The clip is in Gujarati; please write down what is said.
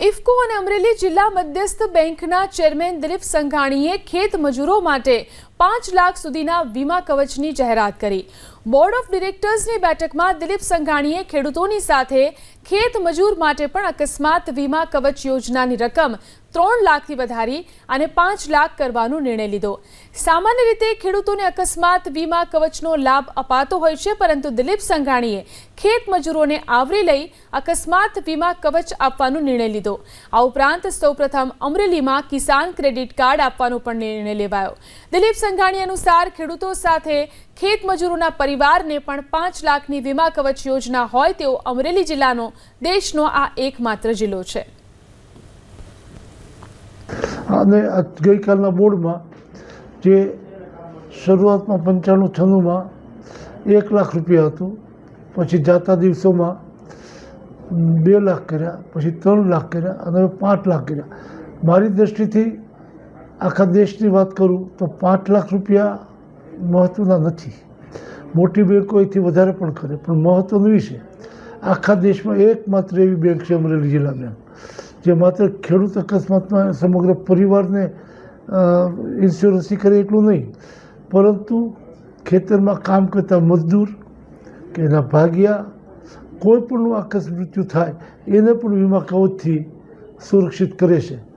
ઇફકો અને અમરેલી જિલ્લા મધ્યસ્થ બેંકના ચેરમેન દિલીપ સંઘાણીએ ખેત મજૂરો માટે પાંચ લાખ સુધીના વીમા કવચની જાહેરાત કરી. બોર્ડ ઓફ ડિરેક્ટર્સની બેઠકમાં દિલીપ સંઘાણીએ ખેડૂતોની સાથે ખેત મજૂર માટે પણ અકસ્માત વીમા કવચ યોજનાની રકમ ત્રણ લાખથી વધારી અને પાંચ લાખ કરવાનો નિર્ણય લીધો. સામાન્ય રીતે ખેડૂતોને અકસ્માત, વીમા, કવચનો લાભ અપાતો હોય છે, પરંતુ દિલીપ સંઘાણીએ ખેત મજૂરોને આવરી લઈ અકસ્માત, વીમા, કવચ આપવાનો નિર્ણય લીધો. આ ઉપરાંત સૌપ્રથમ અમરેલીમાં કિસાન ક્રેડિટ કાર્ડ આપવાનો પણ નિર્ણય લેવાયો. દિલીપ સંઘાણી અનુસાર ખેડૂતો સાથે ખેત મજૂરોના પરિવારને પણ પાંચ લાખની વીમા કવચ યોજના હોય તેવો અમરેલી જિલ્લાનો, દેશનો આ એકમાત્ર જિલ્લો છે. અને ગઈકાલના બોર્ડમાં જે શરૂઆતમાં પંચાણું છન્નુંમાં એક લાખ રૂપિયા હતું, પછી જાતા દિવસોમાં બે લાખ કર્યા, પછી ત્રણ લાખ કર્યા અને પાંચ લાખ કર્યા. મારી દૃષ્ટિથી આખા દેશની વાત કરું તો પાંચ લાખ રૂપિયા મહત્ત્વના નથી. મોટી બેંકો એથી વધારે પણ કરે, પણ મહત્ત્વનું એ આખા દેશમાં એકમાત્ર એવી બેંક છે અમરેલી જિલ્લા બેંક. જે માત્ર ખેડૂત અકસ્માતમાં સમગ્ર પરિવારને ઇન્સ્યોરન્સી કરે એટલું નહીં. પરંતુ ખેતરમાં કામ કરતા મજદૂર, કે એના ભાગ્યા, કોઈ પણનું આકસ્મિક મૃત્યુ થાય, એને પણ વીમા કવચથી સુરક્ષિત કરે છે.